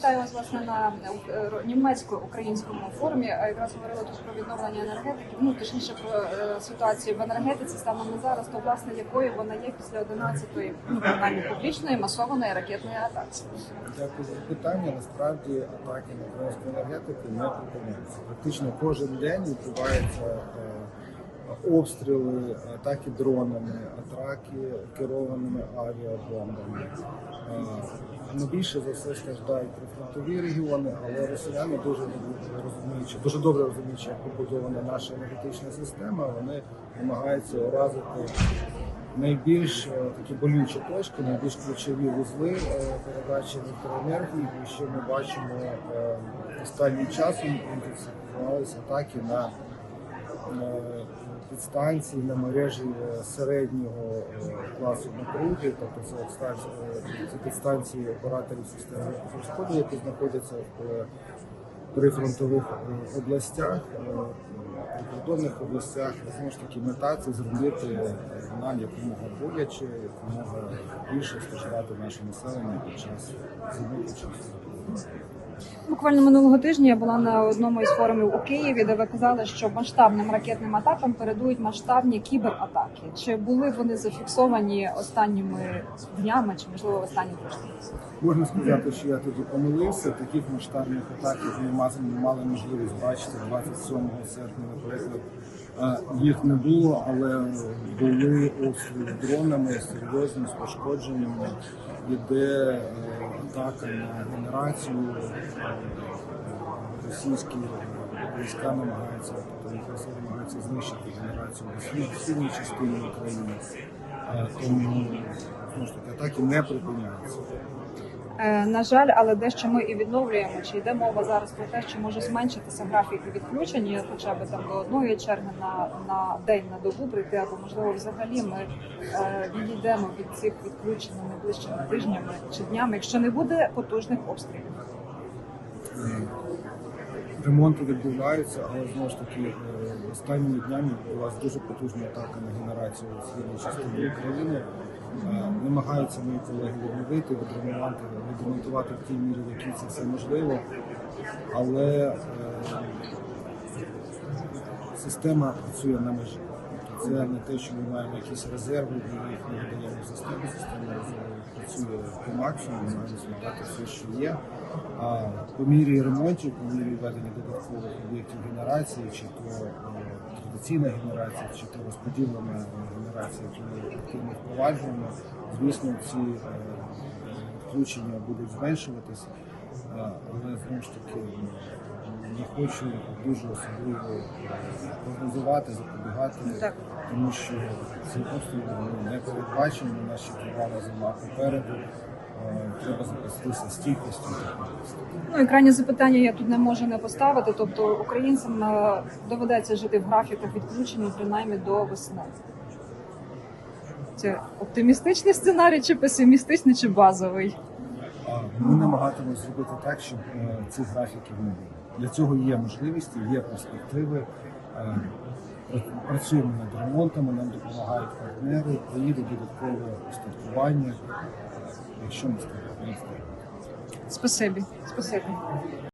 Вітаю вас власне на е, німецько-українському форумі. Якраз говорили тут про відновлення енергетики. Ну точніше про е, ситуацію в енергетиці станом на зараз, то власне якою вона є після 11-ї, ну принаймні публічної масованої ракетної атаки. Дякую за питання. Насправді атаки на українську енергетику не припиняються. Практично кожен день відбуваються е, обстріли, атаки дронами, атаки керованими авіабомбами. Найбільше за все страждають прифронтові регіони, але росіяни дуже розуміючи, дуже добре розуміючи, як побудована наша енергетична система, вони намагаються уразити найбільш е, такі болючі точки, найбільш ключові вузли е, передачі електроенергії. І що ми бачимо е, останнім часом інтенсифікувалися атаки на підстанції на мережі середнього е, класу напруги, тобто це це підстанції операторів системи розподілу, які знаходяться в е, прифронтових е, областях, прикордонних областях. Знову ж таки, мета це зробити нам якомога боляче, якомога більше страждати наше населення під час зими, під. Буквально минулого тижня я була на одному із форумів у Києві, де ви казали, що масштабним ракетним атакам передують масштабні кібератаки. Чи були вони зафіксовані останніми днями, чи можливо останні тижні? Можна сказати, що я тоді помилився. Таких масштабних атак як ми мали можливість бачити 27 серпня, наприклад. Їх не було, але були обстріли дронами серйозні з пошкодженнями. Іде е, атака на генерацію. Е, Російські війська намагаються, тобто Росія намагається знищити генерацію в схід- східній частині України. Е, Тому знову ж таки атаки не припиняються. Е, На жаль, але дещо ми і відновлюємо. Чи йде мова зараз про те, що може зменшитися графік відключення, хоча б там до одної черги на, на день на добу прийти, або можливо взагалі ми е, відійдемо від цих відключень найближчими тижнями чи днями, якщо не буде потужних обстрілів. Ремонти відбуваються, але знову ж таки е, останніми днями відбулася дуже потужна атака на генерацію в частині України. Е, Намагаються мої колеги відновити, відремонтувати, відремонтувати в тій мірі, в якій це все можливо. Але е, система працює на межі. Це не те, що ми маємо якісь резерви, ми їх не видаємо систему. Система працює по максимуму, маємо звертати все, що є. А по мірі ремонтів, по мірі введення додаткових об'єктів генерації, чи то е, традиційна генерація, чи то розподілена генерація, ми активно впроваджуємо, звісно, ці е, включення будуть зменшуватися. Е, Але знову ж таки не хочу дуже особливо е, прогнозувати, запобігати, тому що ці обстріли не передбачені, ще тривала зима попереду. Е, Треба запастися стійкістю. та. Ну і крайнє запитання я тут не можу не поставити. Тобто українцям е, доведеться жити в графіках відключення принаймні до весни. Це оптимістичний сценарій, чи песимістичний, чи базовий? Ми намагатимося зробити так, щоб е, цих графіків не було. Для цього є можливості, є перспективи. Пра- Працюємо над ремонтами, нам допомагають партнери, приїде додаткове устаткування, якщо ми встигнемо. Спасибі. Спасибі.